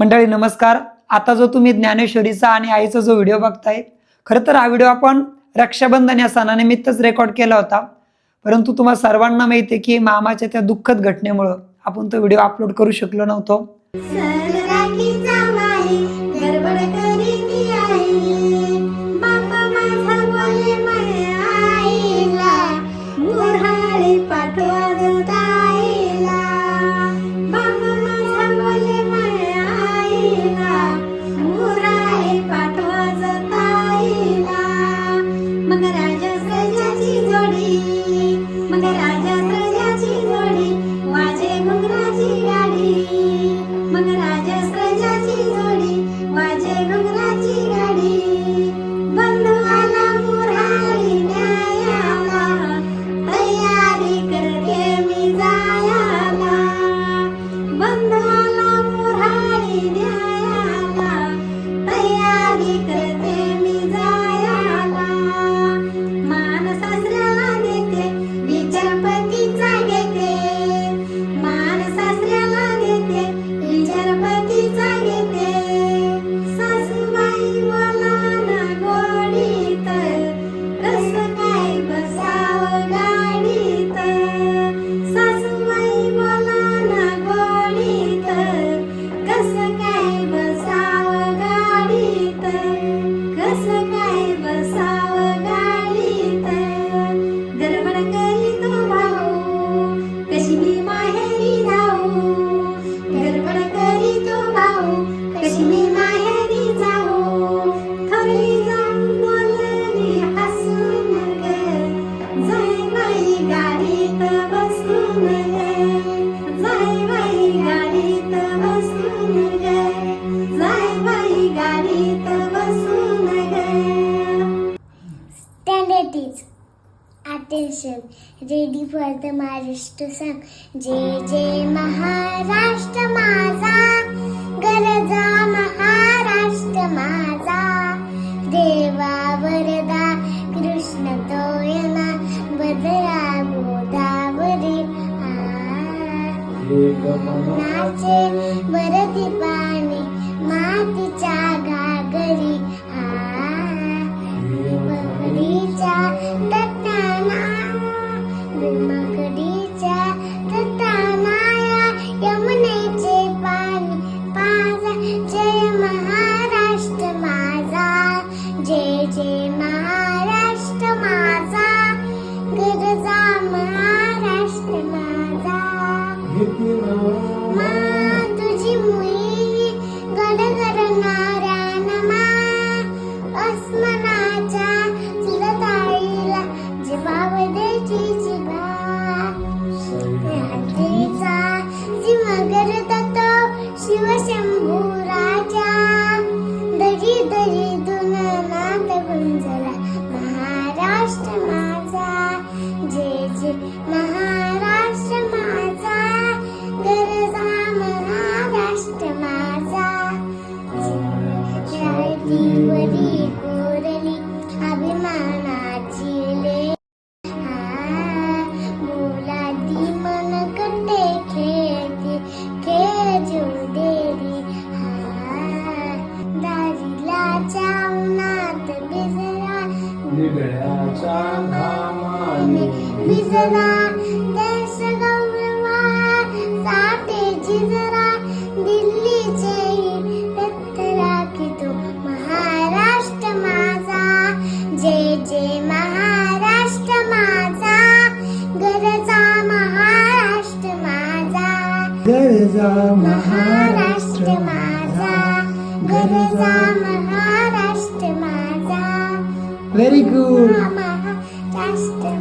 मंडळी नमस्कार. आता जो तुम्ही ज्ञानेश्वरीचा आणि आईचा जो व्हिडिओ बघताय खरं तर हा व्हिडिओ आपण रक्षाबंधन या सणानिमित्तच रेकॉर्ड केला होता. परंतु तुम्हाला सर्वांना माहिती आहे की मामाच्या त्या दुःखद घटनेमुळं आपण तो व्हिडिओ अपलोड करू शकलो नव्हतो. Thank you. Station ready for the Maharashtra song जे जे महाराष्ट्र माझा गरजा महाराष्ट्र माझा देवा वरदा कृष्ण तोयना बदरा गोदावरी नाचे वरती पाणी मातीच्या घागरी निगळ्याच्या घामाने बिजरा देश गौरवा साठे जिजरा दिल्लीचे रक्त राखितो महाराष्ट्र माझा. जय जय महाराष्ट्र माझा गरजा महाराष्ट्र माझा. गरजा महाराष्ट्र माझा. गरजा महाराष्ट्र माझा. Very good. Mama, that's the